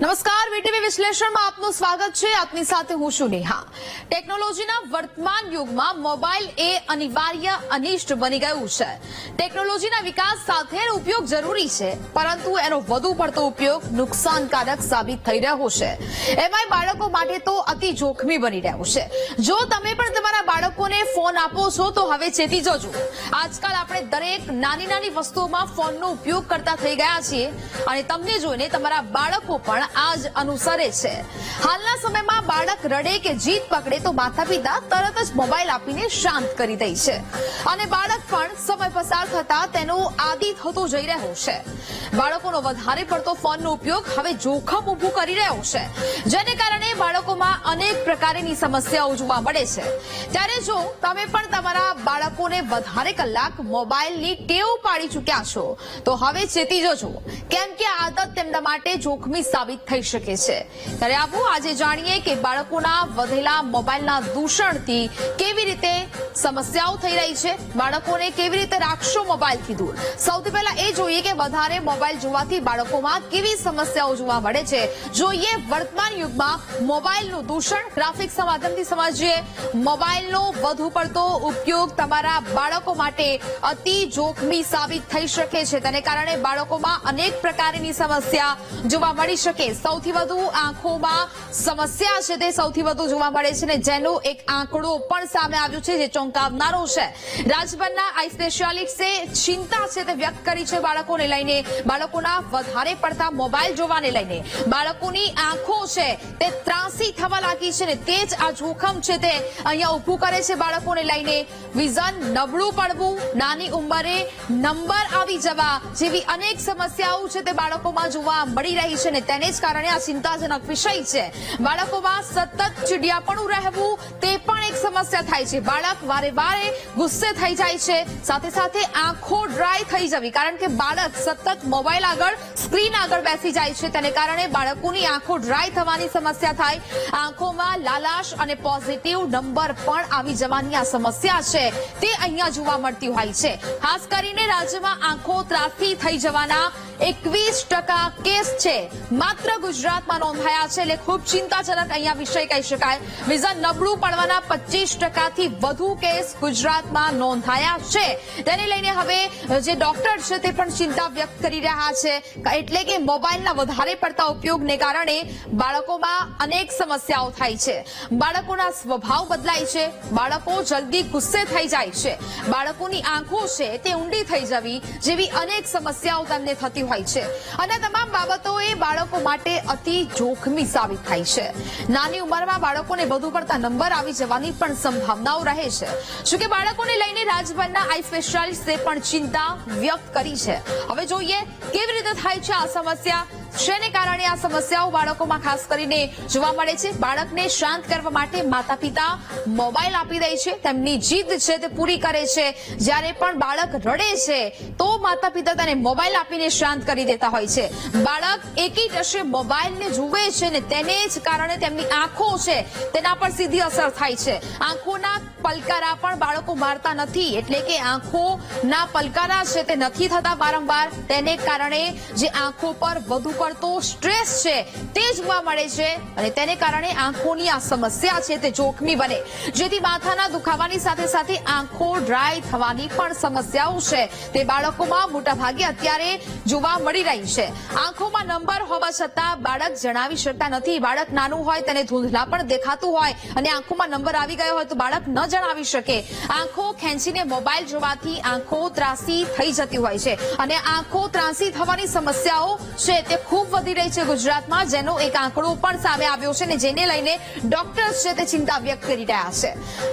નમસ્કાર, વીટીવી વિશ્લેષણમાં આપનું સ્વાગત છે. આપની સાથે હું છું નેહા. ટેકનોલોજીના વર્તમાન યુગમાં મોબાઈલ એ અનિવાર્ય અનિષ્ટ બની ગયું છે. ટેકનોલોજીના વિકાસ સાથે ઉપયોગ જરૂરી છે, પરંતુ એનો વધુ પડતો ઉપયોગ નુકસાનકારક સાબિત થઈ રહ્યો છે. એમાંય બાળકો માટે તો અતિ જોખમી બની રહ્યું છે. જો તમે પણ તમારા બાળકોને ફોન આપો છો, તો હવે ચેતી જજો. આજકાલ આપણે દરેક નાની નાની વસ્તુઓમાં ફોનનો ઉપયોગ કરતા થઈ ગયા છીએ. અને તમને જોઈને તમારા બાળકો પણ આ જ અનુસરે છે. હાલના સમયમાં બાળક રડે કે જીત પકડે તો માતા પિતા તરત જ મોબાઈલ આપીને શાંત કરી દે છે. અને બાળક પણ સમય પસાર થતા તેનો આદિ થતો જઈ રહ્યો છે. બાળકોનો વધારે પડતો ફોનનો ઉપયોગ હવે જોખમ ઊભું કરી રહ્યો છે. જેને કારણે બાળકોમાં અનેક પ્રકારની સમસ્યાઓ જોવા મળે છે. ત્યારે જો તમે પણ તમારા બાળકોને વધારે કલાક મોબાઈલની ટેવ પાડી ચૂક્યા છો, તો હવે ચેતી જજો. કેમ કે આ આદત તેમના માટે જોખમી સાબિત થઈ શકે છે. ત્યારે આવો આજે જાણીએ કે બાળકોના વધેલા મોબાઈલના દૂષણથી કેવી રીતે સમસ્યાઓ થઈ રહી છે. બાળકોને કેવી રીતે રાખશો મોબાઈલથી દૂર? સૌથી પહેલા એ જોઈએ કે વધારે મોબાઈલ જોવાથી બાળકોમાં કેવી સમસ્યાઓ જોવા મળે છે. જોઈએ વર્તમાન યુગમાં મોબાઈલનું દૂષણ. ગ્રાફિક્સના માધ્યમથી સમજીએ. મોબાઈલનો વધુ પડતો ઉપયોગ તમારા બાળકો માટે અતિ જોખમી સાબિત થઈ શકે છે. તેને કારણે બાળકોમાં અનેક પ્રકારની સમસ્યા જોવા મળી શકે સૌથી વધુ આંખોમાં સમસ્યા છે તે સૌથી વધુ જોવા મળે છે ને જેનો એક આંકડો પણ સામે આવ્યો છે જે ચોંકાવનારો છે. રાજભરના આઈ સ્પેશિયાલિસ્ટે ચિંતા છે તે વ્યક્ત કરી છે બાળકોને લઈને. બાળકોના વધારે પડતા મોબાઈલ જોવાને લઈને. બાળકોની આંખો છે તે ત્રાસી થવા લાગી છે ને તે જ આ જોખમ છે તે અહીંયા ઊભું કરે છે બાળકોને લઈને. વિઝન નબળું પડવું, નાની ઉંમરે નંબર આવી જવા જેવી અનેક સમસ્યાઓ છે તે બાળકોમાં જોવા મળી રહી છે ને તેને જ કારણે આ ચિંતાજનક વિષય છે. બાળકોમાં સતત ચીડિયાપણું રહેવું તે પણ એક સમસ્યા થાય છે. બાળક વારે વારે ગુસ્સે થઈ જાય છે. સાથે સાથે આંખો ડ્રાય થઈ જવી, કારણ કે બાળક સતત મોબાઈલ આગળ, સ્ક્રીન આગળ બેસી જાય છે. તેને કારણે બાળકોની આંખો ડ્રાય થવાની સમસ્યા થાય. આંખોમાં લાલાશ અને પોઝિટિવ નંબર પણ આવી જવાની આ સમસ્યા છે. તે અહીંયા જોવા મળતી હોય છે. ખાસ કરીને રાજ્યમાં આંખો ત્રાસી થઈ જવાના એકવીસ ટકા કેસ છે. માત્ર ગુજરાતમાં નોંધાયા છે એટલે ખૂબ ચિંતાજનક અહીંયા વિષય કહી શકાય. વિઝા નબળું પડવાના પચીસ ટકાથી વધુ કેસ ગુજરાતમાં નોંધાયા છે. તેને લઈને હવે જે ડોક્ટર છે તે પણ ચિંતા વ્યક્ત કરી રહ્યા છે. એટલે કે મોબાઈલના વધારે પડતા ઉપયોગને કારણે બાળકોમાં અનેક સમસ્યાઓ થાય છે. બાળકોના સ્વભાવ બદલાય છે. બાળકો જલ્દી ગુસ્સે થઈ જાય છે. બાળકોની આંખો છે તે ઊંડી થઈ જવી જેવી અનેક સમસ્યાઓ તેમને થતી હોય છે. અને તમામ બાબતો એ બાળકો માટે અતિ જોખમી સાબિત થાય છે. નાની ઉંમરમાં બાળકોને વધુ પડતા નંબર આવી જવાની પણ સંભાવનાઓ રહે છે. શું કે બાળકોને લઈને રાજભરના આઈ સ્પેશિયાલિસ્ટે પણ ચિંતા વ્યક્ત કરી છે. હવે જોઈએ કેવી રીતે થાય છે આ સમસ્યા. શેને કારણે આ સમસ્યાઓ બાળકોમાં ખાસ કરીને જોવા મળે છે? બાળકને શાંત કરવા માટે માતા પિતા મોબાઈલ આપી દે છે. તેમની જીદ છે તે પૂરી કરે છે. જ્યારે પણ બાળક રડે છે, તો માતા પિતા તેને મોબાઈલ આપીને શાંત કરી દેતા હોય છે. બાળક એકી ટશે મોબાઈલને જુએ છે ને તેને જ કારણે તેમની આંખો છે તેના પર સીધી અસર થાય છે. આંખોના પલકારા પણ બાળકો મારતા નથી, એટલે કે આંખોના પલકારા છે તે નથી થતા વારંવાર. તેને કારણે જે આંખો પર વધુ પડતો સ્ટ્રેસ છે, તે જોવા મળે છે અને તેને કારણે આંખોની આ સમસ્યા છે તે જોખમી બને. જેથી માથાના દુખાવાની સાથે સાથે આંખો ડ્રાય થવાની પણ સમસ્યાઓ છે. તે બાળકોમાં મોટા ભાગે અત્યારે જોવા મળી રહી છે. આંખોમાં નંબર હોવા છતાં બાળક જણાવી શકતા નથી. બાળક નાનું હોય તેને ધૂંધલા પણ દેખાતું હોય અને આંખોમાં નંબર આવી ગયો હોય તો બાળક ન જણાવી શકે. આંખો ખેંચીને મોબાઈલ જોવાથી આંખો ત્રાસી થઈ જતી હોય છે અને આંખો ત્રાસી થવાની સમસ્યાઓ છે તે ખૂબ વધી રહી છે ગુજરાતમાં, જેનો એક આંકડો પણ સામે આવ્યો છે ને જેને લઈને ડોક્ટર્સ છે તે ચિંતા વ્યક્ત કરી રહ્યા છે.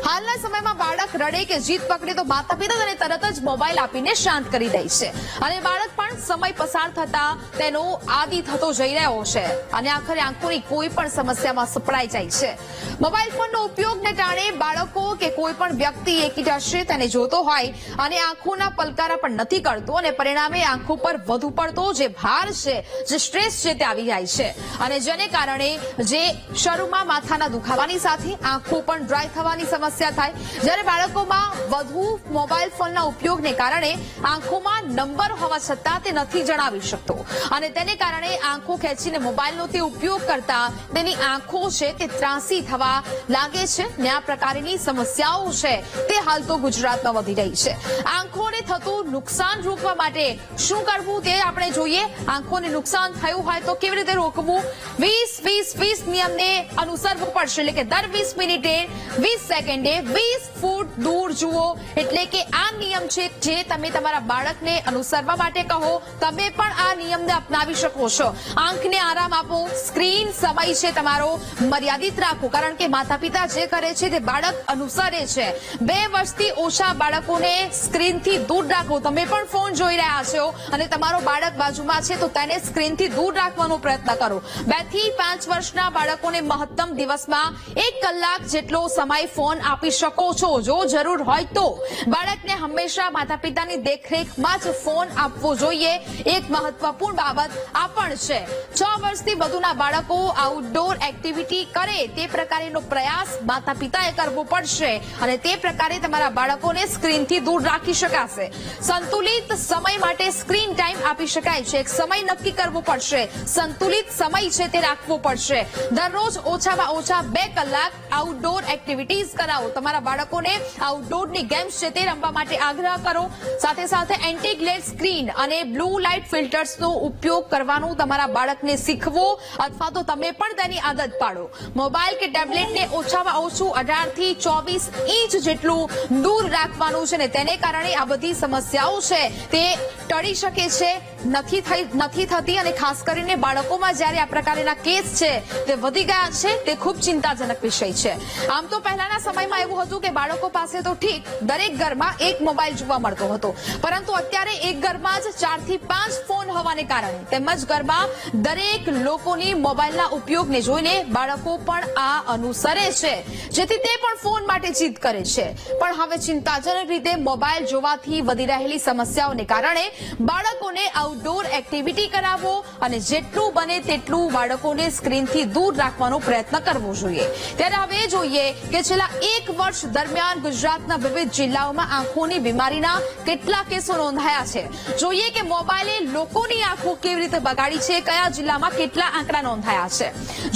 હાલના સમયમાં બાળક રડે કે જીત પકડે તો માતા પિતા તેને તરત જ મોબાઈલ આપીને શાંત કરી દે છે. અને બાળક પણ સમય પસાર થતા તેનો આદિ થતો જઈ રહ્યો છે અને આખરે આંખોની કોઈ પણ સમસ્યામાં સપડાઈ જાય છે. મોબાઈલ ફોનનો ઉપયોગને કારણે બાળકો કે કોઈ પણ વ્યક્તિ એકીટશે તેને જોતો હોય અને આંખોના પલકારા પણ નથી કરતો અને પરિણામે આંખો પર વધુ પડતો જે ભાર છે, જે સ્ટ્રેસ છે તે આવી જાય છે. અને જેને કારણે જે શરૂમાં માથાના દુખાવાની સાથે આંખો પણ ડ્રાય થવાની સમસ્યા થાય. જ્યારે બાળકોમાં વધુ મોબાઈલ ફોનના ઉપયોગને કારણે આંખોમાં નંબર હોવા છતાં તે નથી જણાવી શકતો. અને તેને કારણે આંખો ખેંચીને મોબાઈલનો તે ઉપયોગ કરતા તેની આંખો છે તે ત્રાસી થવા લાગે છે ને આ પ્રકારની સમસ્યાઓ છે તે હાલ તો ગુજરાતમાં વધી રહી છે. આંખોને થતું નુકસાન રોકવા માટે શું કરવું તે આપણે જોઈએ. આંખોને નુકસાન થયું હોય તો કેવી રીતે રોકવું? વીસ વીસ વીસ નિયમને અનુસરવું પડશે. એટલે કે દર વીસ મિનિટે વીસ સેકન્ડે વીસ ફૂટ દૂર જુઓ. એટલે કે આ નિયમ છે જે તમે તમારા બાળકને અનુસરવા માટે કહો, તમે પણ આ નિયમને અપનાવી શકો છો. આંખને આરામ આપો. સ્ક્રીન સમય છે તમારો મર્યાદિત રાખો. કારણ કે માતા પિતા જે કરે છે તે બાળક અનુસરે છે. બે વર્ષથી ઓછા બાળકોને સ્ક્રીનથી દૂર રાખો. તમે પણ ફોન જોઈ રહ્યા છો અને તમારો બાળક બાજુમાં છે તો તેને સ્ક્રીનથી દૂર રાખવાનો પ્રયત્ન કરો. બેથી પાંચ વર્ષના બાળકોને મહત્તમ દિવસમાં એક કલાક જેટલો સમય ફોન આપી શકો છો. જો જરૂર હોય તો બાળકને હંમેશા માતા પિતાની દેખરેખમાં જ ફોન આપવો જોઈએ. એક મહત્વપૂર્ણ બાબત આ પણ છે. છ વર્ષથી વધુના બાળકો આઉટડોર એક્ટિવિટી કરે તે પ્રકારેનો પ્રયાસ માતા પિતાએ કરવો પડશે અને તે પ્રકારે તમારા બાળકોને સ્ક્રીનથી દૂર રાખી શકાશે. સંતુલિત સમય માટે સ્ક્રીન ટાઈમ આપી શકાય છે. એક સમય નક્કી કરવો પડશે. સંતુલિત સમય છે તે રાખવો પડશે. દરરોજ ઓછામાં ઓછા બે કલાક આઉટડોર એક્ટિવિટીઝ કરાવો. તમારા બાળકોને આઉટડોરની ગેમ્સ છે તે રમવા માટે આગ્રહ કરો. સાથે સાથે એન્ટી ગ્લેડ સ્ક્રીન અને બ્લુ લાઇટ ફિલ્ટર્સનો ઉપયોગ કરવાનું તમારા બાળકને શીખવો અથવા તો તમે પણ તેની આદત પાડો. મોબાઈલ કે ટેબ્લેટને ઓછામાં ઓછું અઢારથી ચોવીસ ઇંચ જેટલું દૂર રાખવાનું છે ને તેને કારણે આ બધી સમસ્યાઓ છે તે ટળી શકે છે. નથી થઈ નથી થતી અને ખાસ કરીને બાળકોમાં જ્યારે આ પ્રકારના કેસ છે તે વધી ગયા છે, તે ખૂબ ચિંતાજનક વિષય છે. આમ તો પહેલાના સમયમાં એવું હતું કે બાળકો પાસે તો ઠીક, દરેક ઘરમાં એક મોબાઈલ જોવા મળતો હતો. પરંતુ અત્યારે એક ઘરમાં જ ચારથી પાંચ ફોન હોવાને કારણે તેમજ ઘરમાં દરેક લોકોની મોબાઈલના ઉપયોગને જોઈને બાળકો પણ આ અનુસરે છે. જેથી તે પણ ફોન માટે જીદ કરે છે. પણ હવે ચિંતાજનક રીતે મોબાઈલ જોવાથી વધી રહેલી સમસ્યાઓને કારણે બાળકોને આઉટડોર એક્ટિવિટી કરાવો અને જેટલું બને તેટલું બાળકોને સ્ક્રીનથી દૂર રાખવાનો પ્રયત્ન કરવો જોઈએ. ત્યારે હવે જોઈએ કે છેલ્લા એક વર્ષ દરમિયાન ગુજરાતના વિવિધ જિલ્લાઓમાં આંખોની બીમારીના કેટલા કેસો નોંધાયા છે. જોઈએ કે મોબાઈલે લોકોની આંખો કેવી રીતે બગાડી છે, કયા જિલ્લામાં કેટલા આંકડા નોંધાયા છે.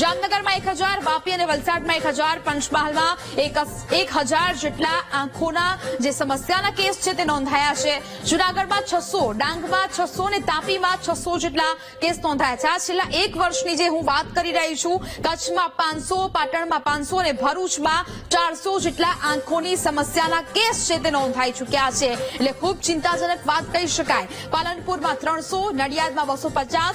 જામનગરમાં એક હજાર વાપી અને વલસાડમાં એક હજાર, પંચમહાલમાં એક હજાર જેટલા આંખોના જે સમસ્યાના કેસ છે તે નોંધાયા છે. જુનાગઢમાં છસો, ડાંગમાં છસો અને તાપીમાં છસો જેટલા કેસ નોંધાયા છે. આ છેલ્લા એક વર્ષની જે હું વાત કરી રહી છું, કચ્છમાં પાંચસો, પાટણમાં પાંચસો અને ભરૂચમાં ચારસો જેટલા આંખોની સમસ્યાના કેસ છે તે નોંધાઈ ચૂક્યા છે. એટલે ખૂબ ચિંતાજનક વાત કહી શકાય. પાલનપુરમાં ત્રણસો, નડિયાદમાં બસો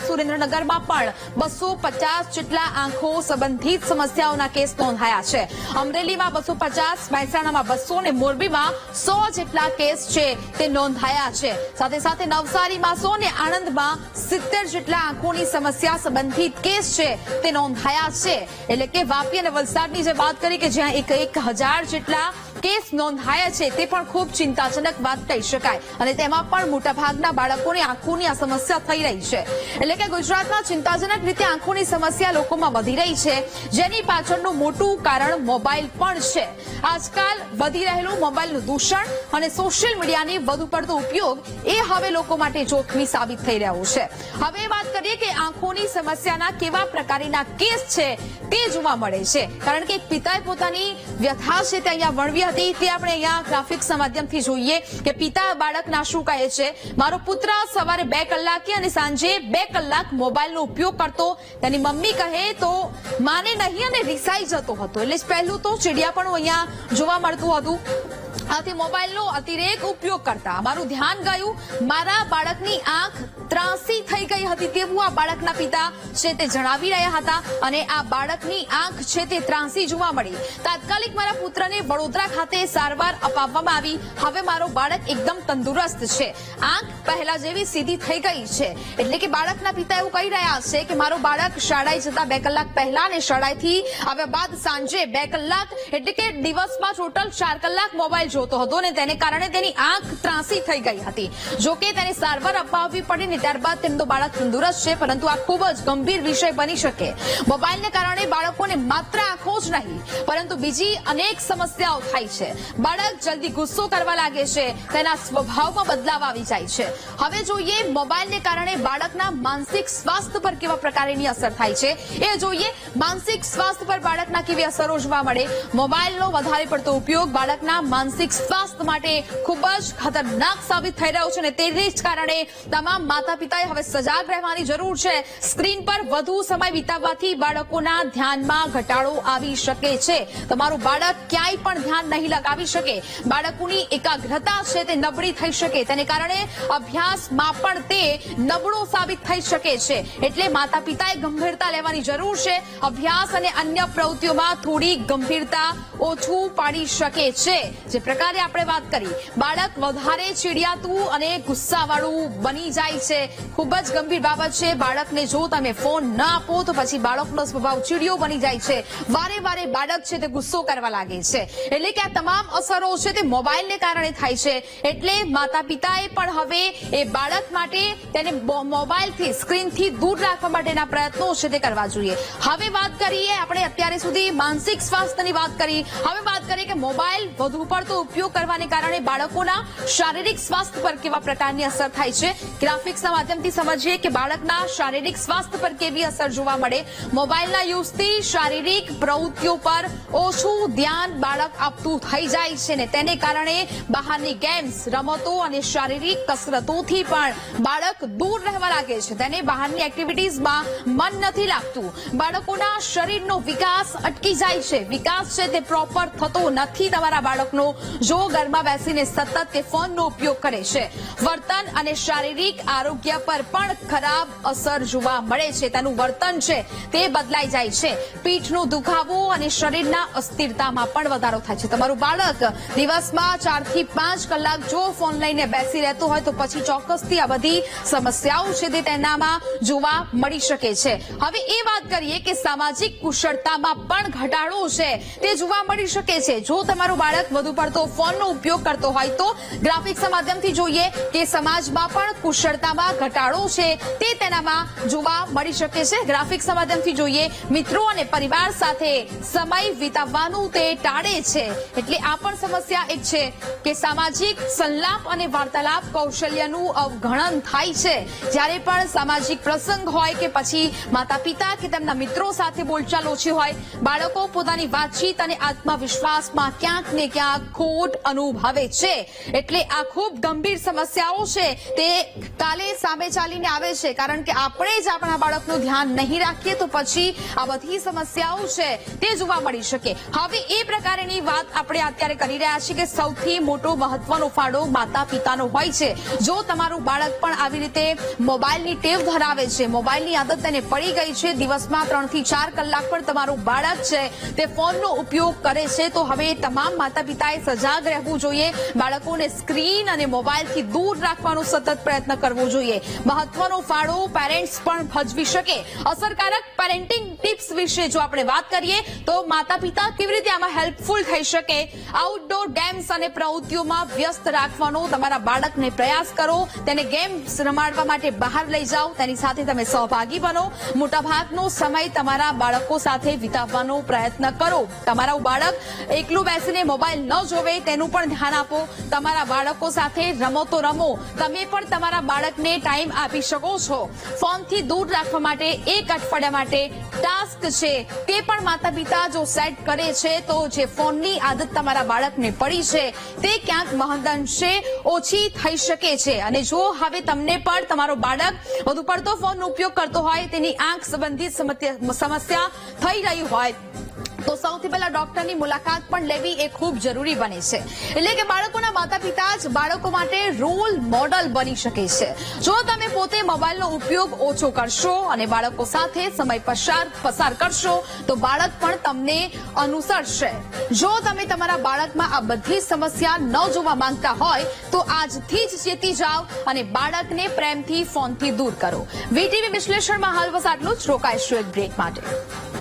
સુરેન્દ્રનગરમાં પણ બસો પચાસ જેટલા આંખો સંબંધિત સમસ્યાઓના કેસ નોંધાયા છે. અમરેલીમાં બસો પચાસ, મહેસાણામાં બસો અને મોરબીમાં સો જેટલા કેસ છે તે નોંધાયા છે. સાથે સાથે નવસારીમાં સો અને આણંદમાં સિત્તેર જેટલા આંખોની સમસ્યા સંબંધિત કેસ છે, તે નોંધાયા છે. એટલે કે વાપી અને વલસાડની જે વાત કરી કે જ્યાં એક એક હજાર જેટલા કેસ નોંધાયા છે તે પણ ખૂબ ચિંતાજનક વાત કહી શકાય. અને તેમાં પણ મોટાભાગના બાળકોને આંખોની આ સમસ્યા થઈ રહી છે. એટલે કે ગુજરાતમાં ચિંતાજનક રીતે આંખોની સમસ્યા લોકોમાં વધી રહી છે. જેની પાછળનું મોટું કારણ મોબાઈલ પણ છે. આજકાલ વધી રહેલું મોબાઈલનું દૂષણ અને સોશિયલ મીડિયાની વધુ પડતો ઉપયોગ એ હવે લોકો માટે જોખમી સાબિત થઈ રહ્યું છે. હવે વાત કરીએ કે આંખોની સમસ્યાના કેવા પ્રકારના કેસ છે તે જોવા મળે છે. કારણ કે પિતાએ પોતાની વ્યથા છે તે અહીંયા વર્ણવી હતી તે આપણે અહીંયા ગ્રાફિક્સના માધ્યમથી જોઈએ કે પિતા બાળકના શું કહે છે. મારો પુત્ર સવારે બે કલાકે અને સાંજે બે કલાક મોબાઈલનો ઉપયોગ કરતો. તેની મમ્મી કહે તો માને નહીં અને રિસાઈ જતો હતો. એટલે પહેલું તો ચીડિયાપણું અહીંયા જોવા મળતું હતું. આથી મોબાઈલનો અતિરેક ઉપયોગ કરતા મારું ધ્યાન ગયું, મારા બાળકની આંખ ત્રાસી થઈ ગઈ હતી તેવું આ બાળકના પિતા છે તે જણાવી રહ્યા હતા અને આ બાળકની આંખ છે તે ત્રાસી જોવા મળી. તાત્કાલિક મારા પુત્રને વડોદરા ખાતે સારવાર અપાવવામાં આવી. હવે મારો બાળક એકદમ તંદુરસ્ત છે. આંખ પહેલા જેવી સીધી થઈ ગઈ છે. એટલે કે બાળકના પિતા એવું કહી રહ્યા છે કે મારો બાળક શાળાએ જતા બે કલાક પહેલા અને શાળાએથી આવ્યા બાદ સાંજે બે કલાક, એટલે કે દિવસમાં ટોટલ ચાર કલાક મોબાઈલ જોતો હતો અને તેને કારણે તેની આંખ ત્રાસી થઈ ગઈ હતી. જો કે તેને સારવાર અપાવવી પડી ને ત્યારબાદ તેમનો બાળક તંદુરસ્ત છે, પરંતુ આ ખૂબ જ ગંભીર વિષય બની શકે. મોબાઈલને કારણે બાળકોને માત્ર આંખો જ નહીં, પરંતુ બીજી અનેક સમસ્યાઓ થાય છે. બાળક જલ્દી ગુસ્સો કરવા લાગે છે, તેના સ્વભાવમાં બદલાવ આવી જાય છે. હવે જોઈએ મોબાઈલને કારણે બાળકના માનસિક સ્વાસ્થ્ય પર કેવા પ્રકારની અસર થાય છે. એ જોઈએ માનસિક સ્વાસ્થ્ય પર બાળકના કેવી અસરો જોવા મળે. મોબાઈલનો વધારે પડતો ઉપયોગ બાળકના માનસિક સ્વાસ્થ્ય માટે ખૂબ જ ખતરનાક સાબિત થઈ રહ્યો છે અને તેને જ કારણે તમામ માતા પિતાએ હવે સજાગ રહેવાની જરૂર છે. સ્ક્રીન પર વધુ સમય વિતાવવાથી બાળકોના ધ્યાનમાં ઘટાડો આવી શકે છે. તમારું બાળક ક્યાંય પણ ધ્યાન નહીં લગાવી શકે. બાળકોની એકાગ્રતા છે તે નબળી થઈ શકે. તેને કારણે અભ્યાસમાં પણ તે નબળો સાબિત થઈ શકે છે. એટલે માતા પિતાએ ગંભીરતા લેવાની જરૂર છે. અભ્યાસ અને અન્ય પ્રવૃત્તિઓમાં થોડી ગંભીરતા ઓછું પાડી શકે છે. જે પ્રકારે આપણે વાત કરી. બાળક વધારે ચીડિયાતું અને ગુસ્સાવાળું બની જાય છે. ખૂબ જ ગંભીર બાબત છે. બાળકને જો તમે ફોન ન આપો, તો પછી બાળકનો સ્વભાવ ચીડિયો બની જાય છે. વારે વારે બાળક છે તે ગુસ્સો કરવા લાગે છે. એટલે કે આ તમામ અસરો છે તે મોબાઈલને કારણે થાય છે. એટલે માતા પિતાએ પણ હવે એ બાળક માટે તેને મોબાઈલથી, સ્ક્રીનથી દૂર રાખવા માટેના પ્રયત્નો છે તે કરવા જોઈએ. હવે વાત કરીએ આપણે અત્યારે સુધી માનસિક સ્વાસ્થ્યની વાત કરી. હવે વાત કરીએ કે મોબાઈલ વધુ પડતો ઉપયોગ કરવાને કારણે બાળકોના શારીરિક સ્વાસ્થ્ય પર કેવા પ્રકારની અસર થાય છે? ગ્રાફિક્સના માધ્યમથી સમજીએ કે બાળકના શારીરિક સ્વાસ્થ્ય પર કેવી અસર જોવા મળે? મોબાઈલના યુઝથી શારીરિક પ્રવૃત્તિઓ પર ઓછું ધ્યાન બાળક આપતું થઈ જાય છે ને તેને કારણે બહારની ગેમ્સ રમતો અને શારીરિક કસરતોથી પણ બાળક દૂર રહેવા લાગે છે તેને બહારની એક્ટિવિટીઝમાં મન નથી લાગતું. બાળકોના શરીરનો વિકાસ અટકી જાય છે. વિકાસ છે તે પ્રોપર થતો નથી તમારા બાળકનો જો ઘરમાં બેસીને સતત તે ફોનનો ઉપયોગ કરે છે. વર્તન અને શારીરિક આરોગ્ય પર પણ ખરાબ અસર જોવા મળે છે. તેનું વર્તન છે તે બદલાઈ જાય છે. પીઠનો દુખાવો અને શરીરના અસ્થિરતામાં પણ વધારો થાય છે. તમારું બાળક દિવસમાં ચારથી પાંચ કલાક જો ફોન લઈને બેસી રહેતું હોય તો પછી ચોક્કસથી આ બધી સમસ્યાઓ છે તે તેનામાં જોવા મળી શકે છે. હવે એ વાત કરીએ કે સામાજિક કુશળતામાં પણ ઘટાડો છે તે જોવા મળી શકે છે. જો તમારું બાળક વધુ પડતો ફોનનો ઉપયોગ કરતો હોય તો ગ્રાફિક્સના માધ્યમથી જોઈએ કે સમાજમાં પણ કુશળતામાં ઘટાડો છે, તે તેનામાં જોવા મળી શકે છે. ગ્રાફિક્સના માધ્યમથી જોઈએ, મિત્રો અને પરિવાર સાથે સમય વિતાવવાનું તે ટાળે છે. એટલે આ પણ સમસ્યા એક છે કે સામાજિક સંલાપ અને વાર્તાલાપ કૌશલ્યનું અવગણન થાય છે. જ્યારે પણ સામાજિક પ્રસંગ હોય કે પછી માતા પિતા કે તેમના મિત્રો સાથે બોલચાલ ઓછી હોય, બાળકો પોતાની વાતચીત અને આત્મવિશ્વાસમાં ક્યાંક ને ક્યાંક ખોટ અનુભવે છે. એટલે આ ખૂબ ગંભીર સમસ્યાઓ છે. તે કાલે સામે ચાલીને આવે છે. કારણ કે આપણે જ આપણા બાળકનું ધ્યાન નહીં રાખીએ તો પછી આ બધી સમસ્યાઓ છે તે જોવા મળી શકે. હવે એ પ્રકારની વાત આપણે અત્યારે કરી રહ્યા છીએ કે સૌથી મોટો મહત્વનો ફાળો માતા પિતાનો હોય છે. જો તમારું બાળક પણ આવી રીતે મોબાઈલની ટેવ ધરાવે છે, મોબાઈલની આદત તેને પડી ગઈ છે, દિવસમાં ત્રણથી ચાર કલાક પણ તમારું બાળક છે, તે ફોનનો ઉપયોગ કરે છે, તો હવે તમામ માતા પિતાએ સજાગ રહેવું જોઈએ. બાળકોને સ્ક્રીન અને મોબાઈલથી દૂર રાખવાનો સતત પ્રયત્ન કરવો જોઈએ. મહત્વનો ફાળો પેરેન્ટ્સ પણ ભજવી શકે. અસરકારક પેરેન્ટિંગ ટિપ્સ વિશે જો આપણે વાત કરીએ, તો માતા પિતા કેવી રીતે આમાં હેલ્પફુલ થઈ શકે? આઉટડોર ગેમ્સ અને પ્રવૃત્તિઓમાં વ્યસ્ત રાખવાનો તમારા બાળકને પ્રયાસ કરો. તેને ગેમ્સ રમાડવા માટે બહાર લઈ જાઓ. તેની સાથે તમે સહભાગી બનો. મોટાભાગનો સમય તમારા બાળકો સાથે વિતાવવાનો પ્રયત્ન કરો. તમારું બાળક એકલું બેસીને મોબાઈલ ન જોવે તેનું પણ ધ્યાન આપો. તમારા બાળકો સાથે રમો તો રમો. તમે પણ તમારા બાળકને ટાઈમ આપી શકો છો. ફોનથી દૂર રાખવા માટે, એક અઠવાડિયા માટે ટાસ્ક છે. તે પણ માતા પિતા જો સેટ કરે છે, તો જે ફોનની આદત તમારા બાળકને પડી છે, તે ક્યાંક મહદઅંશે ઓછી થઈ શકે છે. અને જો હવે તમને પણ તમારો બાળક વધુ પડતો ફોનનો ઉપયોગ કરતો હોય, તેની આંખ સંબંધિત સમસ્યા થઈ રહી હોય તો સૌથી પહેલા ડોક્ટરની મુલાકાત પણ લેવી એ ખૂબ જરૂરી બને છે. એટલે કે બાળકોના માતા પિતા જ બાળકો માટે રોલ મોડલ બની શકે છે. જો તમે પોતે મોબાઈલનો ઉપયોગ ઓછો કરશો અને બાળકો સાથે સમય પસાર પસાર કરશો, તો બાળક પણ તમને અનુસરશે. જો તમે તમારા બાળકમાં આ બધી સમસ્યા ન જોવા માંગતા હોય, તો આજથી જ ચેતી જાઓ અને બાળકને પ્રેમથી ફોનથી દૂર કરો. વીટીવી વિશ્લેષણમાં હાલ બસ આટલું જ. રોકાઈશું એક બ્રેક માટે.